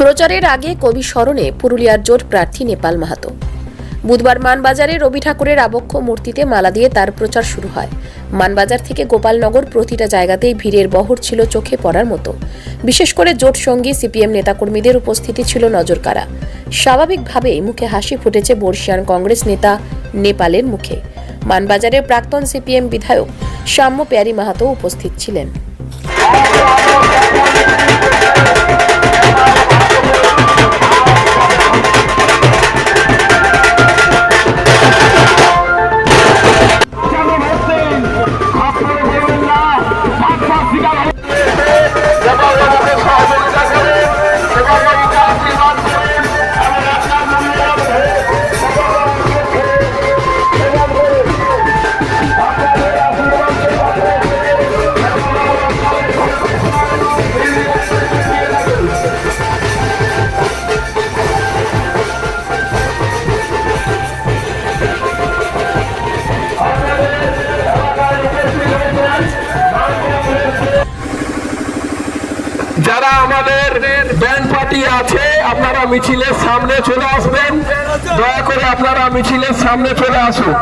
প্রচারের আগে কবি স্মরণে পুরুলিয়ার জোট প্রার্থী নেপাল মাহাতো। বুধবার মানবাজারে রবি ঠাকুরের আবক্ষ মূর্তিতে মালা দিয়ে তার প্রচার শুরু হয়। মানবাজার থেকে গোপালনগর প্রতিটা জায়গাতেই ভিড়ের বহর ছিল চোখে পড়ার মতো। বিশেষ করে জোট সঙ্গী, সিপিএম নেতাকর্মীদের উপস্থিতি ছিল নজরকাড়া। স্বাভাবিকভাবেই মুখে হাসি ফুটেছে বর্ষিয়ান কংগ্রেস নেতা নেপালের মুখে। মানবাজারের প্রাক্তন সিপিএম বিধায়ক সাম্য প্যারি মাহাতো উপস্থিত ছিলেন। যারা আমাদের ব্যান্ড পার্টি আছে, আপনারা মিছিলের সামনে চলে আসবেন। দয়া করে আপনারা মিছিলের সামনে চলে আসুন।